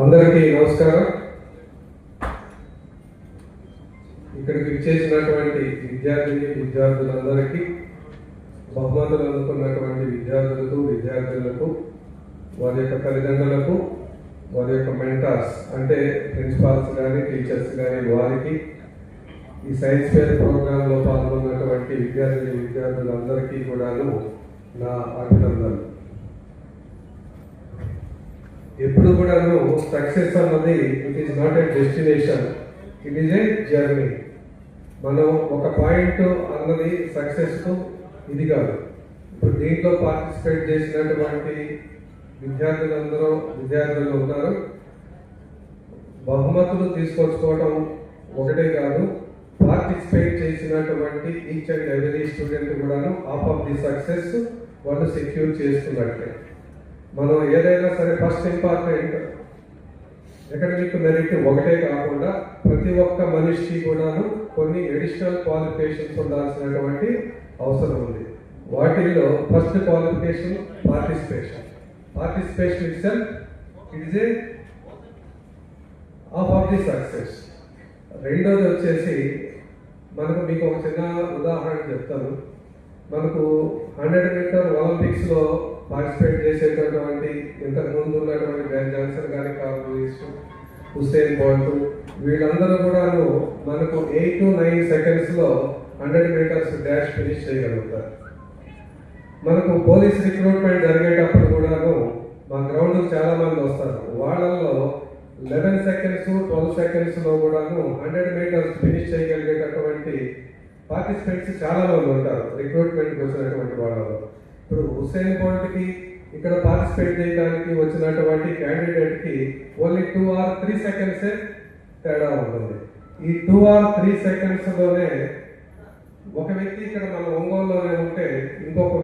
అందరికీ నమస్కారం. ఇక్కడికి విచ్చేసినటువంటి విద్యార్థిని విద్యార్థులందరికీ బహుమతులు అందుకున్నటువంటి విద్యార్థులకు విద్యార్థులకు వారి యొక్క తల్లిదండ్రులకు వారి యొక్క మెంటార్స్ అంటే ప్రిన్సిపాల్స్ కానీ టీచర్స్ కానీ వారికి ఈ సైన్స్ ఫేర్ ప్రోగ్రాంలో పాల్గొన్నటువంటి విద్యార్థిని విద్యార్థులందరికీ కూడాను నా అభినందనలు. ఎప్పుడు కూడాను సక్సెస్ అన్నది it is not a destination it is a journey మనం ఒక పాయింట్ అన్నది సక్సెస్ ఇది కాదు. ఇప్పుడు దీంట్లో పార్టిసిపేట్ చేసినటువంటి విద్యార్థులందరూ విద్యార్థులు ఉన్నారు. బహుమతులు తీసుకొచ్చుకోవటం ఒకటే కాదు. పార్టిసిపేట్ చేసినటువంటి ఈచ్ అండ్ ఎవరీ స్టూడెంట్ కూడాను ఆఫ్ ఆఫ్ ది సక్సెస్ వాళ్ళు సెక్యూర్ చేసుకున్నట్టే. మనం ఏదైనా సరే ఫస్ట్ ఇంపార్టెంట్ ఎకడమిక్ మెరిట్ ఒకటే కాకుండా ప్రతి ఒక్క మనిషికి కూడాను కొన్ని ఎడిషనల్ క్వాలిఫికేషన్స్ ఉండాల్సినటువంటి అవసరం ఉంది. వాటిల్లో first qualification participation participation itself it is a of of the success రెండోది వచ్చేసి మనకు మీకు ఒక చిన్న ఉదాహరణ చెప్తాను. మనకు హండ్రెడ్ మీటర్ ఒలింపిక్స్లో పార్టిసిపేట్ చేసేటటువంటి ఇంతకు ముందు ఉన్నటువంటి బెన్ జాన్సన్ గారి కాంగ్రెస్ హుస్సేన్ బోల్ట్ వీళ్ళందరూ కూడాను మనకు ఎయిట్ టు నైన్ సెకండ్స్లో హండ్రెడ్ మీటర్స్ డాష్ ఫినిష్ చేయగలుగుతారు. మనకు పోలీస్ రిక్రూట్మెంట్ జరిగేటప్పుడు కూడాను మా గ్రౌండ్ చాలా మంది వస్తారు. వాళ్ళల్లో లెవెన్ సెకండ్స్ ట్వెల్వ్ సెకండ్స్లో కూడాను హండ్రెడ్ మీటర్స్ ఫినిష్ చేయగలిగేటటువంటి పార్టిసిపెంట్స్ చాలా మంది ఉంటారు రిక్రూట్మెంట్ వచ్చినటువంటి వాళ్ళలో. ఇప్పుడు హుస్సేన్ బోల్ట్కి ఇక్కడ పార్టిసిపేట్ చేయడానికి వచ్చినటువంటి క్యాండిడేట్కి ఓన్లీ టూ ఆర్ త్రీ సెకండ్సే తేడా ఉంటుంది. ఈ టూ ఆర్ త్రీ సెకండ్స్లోనే ఒక వ్యక్తి ఇక్కడ మన ఒంగోలులోనే ఉంటే ఇంకొక